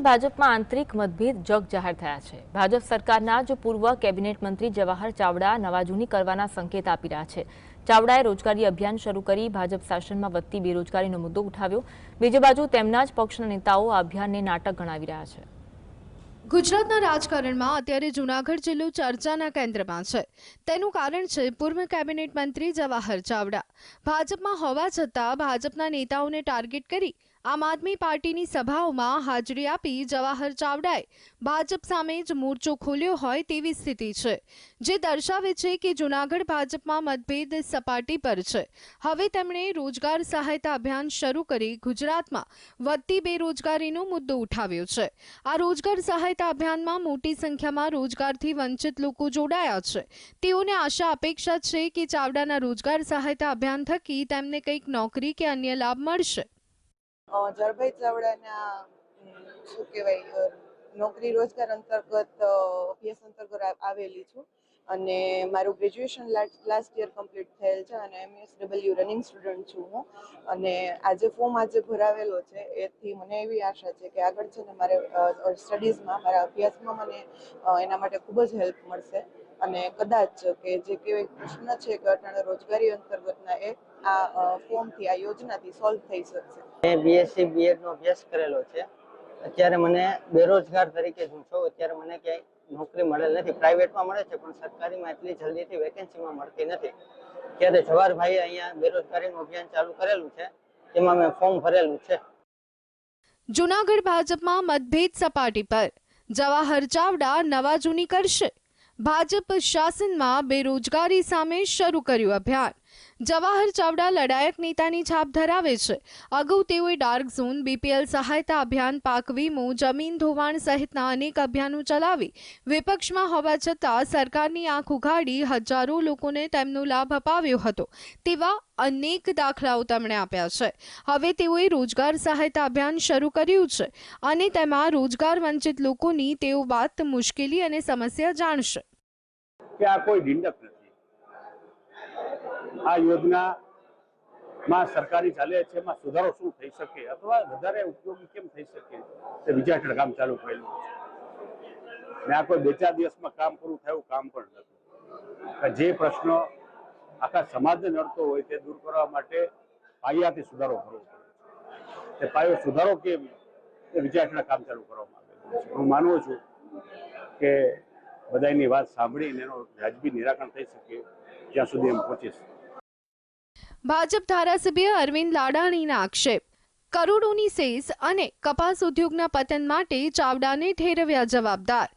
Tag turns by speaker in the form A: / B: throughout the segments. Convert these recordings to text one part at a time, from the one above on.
A: ભાજપમાં આંતરિક મતભેદ જગ જાહેર થયા છે. ભાજપ સરકારના જ પૂર્વ કેબિનેટ મંત્રી જવાહર ચાવડા નવાજૂની કરવાના સંકેત આપી રહ્યા છે. ચાવડાએ રોજગારી અભિયાન શરૂ કરી ભાજપ શાસનમાં વધતી બેરોજગારીનો મુદ્દો ઉઠાવ્યો. બીજી બાજુ તેમના જ પક્ષના નેતાઓ આ અભિયાનને નાટક ગણાવી રહ્યા છે.
B: ગુજરાતના રાજકારણમાં અત્યારે જૂનાગઢ જિલ્લો ચર્ચાના કેન્દ્રમાં છે. તેનું કારણ છે પૂર્વ કેબિનેટ મંત્રી જવાહર ચાવડા. ભાજપમાં હોવા છતાં ભાજપના નેતાઓને ટાર્ગેટ કરી આમ આદમી પાર્ટીની સભાઓમાં હાજરી આપી જવાહર ચાવડાએ ભાજપ સામે જ મોરચો ખોલ્યો હોય તેવી સ્થિતિ છે, જે દર્શાવે છે કે જૂનાગઢ ભાજપમાં મતભેદ સપાટી પર છે. હવે તેમણે રોજગાર સહાયતા અભિયાન શરૂ કરી ગુજરાતમાં વધતી બેરોજગારીનો મુદ્દો ઉઠાવ્યો છે. આ રોજગાર સહાયતા અભિયાનમાં મોટી સંખ્યામાં રોજગારથી વંચિત લોકો જોડાયા છે. તેઓને આશા અપેક્ષા છે કે ચાવડાના રોજગાર સહાયતા અભિયાન થકી તેમને કંઈક નોકરી કે અન્ય લાભ મળશે.
C: જરભાઈ ચાવડાના શું કહેવાય નોકરી રોજગાર અંતર્ગત અભ્યાસ અંતર્ગત આવેલી છું. અને મારું ગ્રેજ્યુએશન લાસ્ટ યર કમ્પ્લીટ થયેલ છે અને એમએસ ડબલ્યુ રનિંગ સ્ટુડન્ટ છું હું. અને આજે ફોર્મ આજે ભરાવેલો છે, એથી મને એવી આશા છે કે આગળ છે ને મારે સ્ટડીઝમાં મારા અભ્યાસમાં મને એના માટે ખૂબ જ હેલ્પ મળશે. અને કદાચ કે જે કેવાય પ્રશ્ન છે કે રોજગારી અંતર્ગતના એ આ ફોર્મથી આ યોજનાથી સોલ્વ થઈ શકશે.
D: મેં બીએસસી બીએડનો અભ્યાસ કરેલો છે. અત્યારે મને બેરોજગાર તરીકે હું છું. અત્યારે મને ક્યાંય નોકરી મળેલ નથી. પ્રાઇવેટમાં મળે છે, પણ સરકારીમાં એટલી જલ્દીથી વેકેન્સીમાં મળતી નથી. ત્યારે જવાહરભાઈએ અહીંયા બેરોજગારીનું અભિયાન ચાલુ કરેલું છે. તેમાં મેં ફોર્મ ભરેલું છે.
B: જૂનાગઢ ભાજપમાં મતભેદ સપાટી પર. જવાહર ચાવડા નવા જૂની કરશે. ભાજપ શાસનમાં બેરોજગારી સામે શરૂ કર્યું અભિયાન. જવાહર ચાવડા લડાયક નેતાની છાપ ધરાવે છે. અગાઉ તેઓએ ડાર્ક ઝોન બીપીએલ સહાયતા અભિયાન પાક વીમો જમીન ધોવાણ સહિતના અનેક અભિયાનો ચલાવી. વિપક્ષમાં હોવા છતાં સરકારની આંખ ઉઘાડી હજારો લોકોને તેમનો લાભ અપાવ્યો હતો. તેવા અનેક દાખલાઓ તેમણે આપ્યા છે. હવે તેઓએ રોજગાર સહાયતા અભિયાન શરૂ કર્યું છે અને તેમાં રોજગાર વંચિત લોકોની તેઓ વાત મુશ્કેલી અને સમસ્યા જાણશે.
E: કે આ કોઈ આ યોજનામાં સરકારી ચાલે છે, એમાં સુધારો શું થઈ શકે? અથવા વધારે ઉપયોગી કેમ થઈ શકે? તે વિચાર કામ ચાલુ કરેલું છે. ને આ કોઈ બે ચાર દિવસમાં કામ પૂરું થયું કામ પણ નથી. જે પ્રશ્નો આખા સમાજને નડતો હોય તે દૂર કરવા માટે પાયાથી સુધારો કરવો પડે તે પાયો સુધારો કેમ? એ વિચારણા કામ ચાલુ કરવામાં આવેલું હું માનું છું કે બધાની વાત સાંભળીને એનો વ્યાજબી નિરાકરણ થઈ શકે ત્યાં સુધી એમ પહોંચીશ
B: ભાજપ ધારાસભ્ય અરવિંદ લાડાણીના આક્ષેપ. કરોડોની સેસ અને કપાસ ઉદ્યોગના પતન માટે ચાવડાને ઠેરવ્યા જવાબદાર.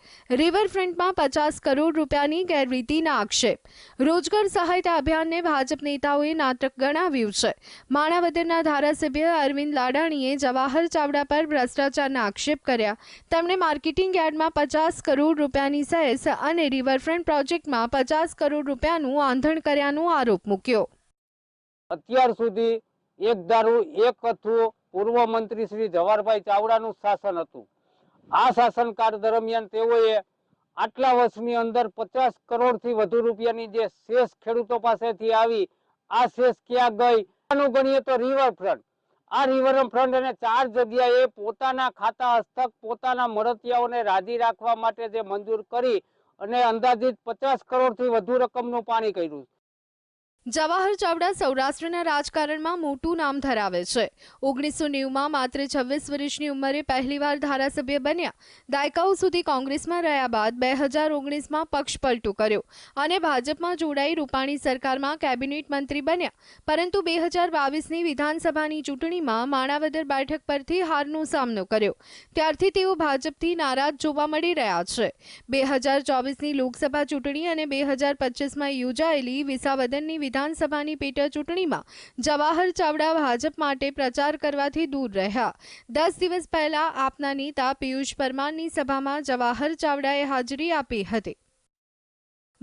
B: રિવરફ્રન્ટમાં પચાસ કરોડ રૂપિયાની ગેરરીતિના આક્ષેપ. રોજગાર સહાયતા અભિયાનને ભાજપ નેતાઓએ નાટક ગણાવ્યું છે. માણાવદરના ધારાસભ્ય અરવિંદ લાડાણીએ જવાહર ચાવડા પર ભ્રષ્ટાચારના આક્ષેપ કર્યા. તેમણે માર્કેટિંગ યાર્ડમાં પચાસ કરોડ રૂપિયાની સેસ અને રિવરફ્રન્ટ પ્રોજેક્ટમાં પચાસ કરોડ રૂપિયાનું આંધણ કર્યાનો આરોપ મૂક્યો.
F: અત્યાર સુધી એક દારૂ, એક કથું પૂર્વ મંત્રી શ્રી જવાહરભાઈ ચાવડાનું શાસન હતું. આ શાસનકાળ દરમિયાન તેઓએ આટલા વર્ષની અંદર પચાસ કરોડથી વધુ રૂપિયાની જે શેષ ખેડૂતો પાસેથી આવી, આ શેષ ક્યાં ગઈ? આનું ગણીએ તો રિવરફ્રન્ટ આ રિવરફ્રન્ટ અને ચાર જગ્યાએ પોતાના ખાતા હસ્તક, પોતાના મળતિયાઓને રાજી રાખવા માટે જે મંજૂર કરી અને અંદાજિત પચાસ કરોડથી વધુ રકમનું પાણી કર્યું.
B: જવાહર ચાવડા સૌરાષ્ટ્રના રાજકારણમાં મોટું નામ ધરાવે છે. ઓગણીસો નેવુંમાં માત્ર છવ્વીસ વર્ષની ઉંમરે પહેલીવાર ધારાસભ્ય બન્યા. દાયકાઓ સુધી કોંગ્રેસમાં રહ્યા બાદ બે હજાર ઓગણીસમાં પક્ષ પલટો કર્યો અને ભાજપમાં જોડાઈ રૂપાણી સરકારમાં કેબિનેટ મંત્રી બન્યા. પરંતુ બે હજાર બાવીસની વિધાનસભાની ચૂંટણીમાં માણાવદર બેઠક પરથી હારનો સામનો કર્યો. ત્યારથી તેઓ ભાજપથી નારાજ જોવા મળી રહ્યા છે. બે હજાર ચોવીસની લોકસભા ચૂંટણી અને બે હજાર પચીસમાં યોજાયેલી વિસાવદનની વિધાનસભાની પેટા ચૂંટણીમાં જવાહર ચાવડા ભાજપ માટે પ્રચાર કરવાથી દૂર રહ્યા. દસ દિવસ પહેલા આપના નેતા પિયુષ પરમારની સભામાં જવાહર ચાવડાએ હાજરી આપી હતી.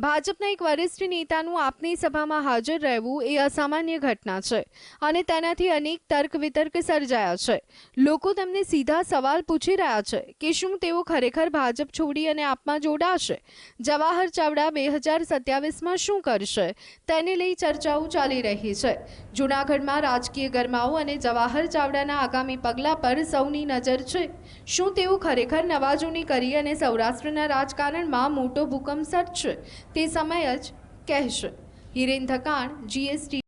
B: ભાજપના એક વરિષ્ઠ નેતાનું આપની સભામાં હાજર રહેવું એ અસામાન્ય ઘટના છે અને તેનાથી અનેક તર્ક વિતર્ક સર્જાયા છે. લોકો તેમને સીધા સવાલ પૂછી રહ્યા છે કે શું તેઓ ખરેખર ભાજપ છોડી અને આપમાં જોડાશે? જવાહર ચાવડા બે હજાર સત્યાવીસમાં શું કરશે? તેને લઈ ચર્ચાઓ ચાલી રહી છે. જૂનાગઢમાં રાજકીય ગરમાઓ અને જવાહર ચાવડાના આગામી પગલાં પર સૌની નજર છે. શું તેઓ ખરેખર નવાજૂની કરી અને સૌરાષ્ટ્રના રાજકારણમાં મોટો ભૂકંપ સર્જશે? તે સમય જ કહેશે. હિરેન ધકાણ જીએસટી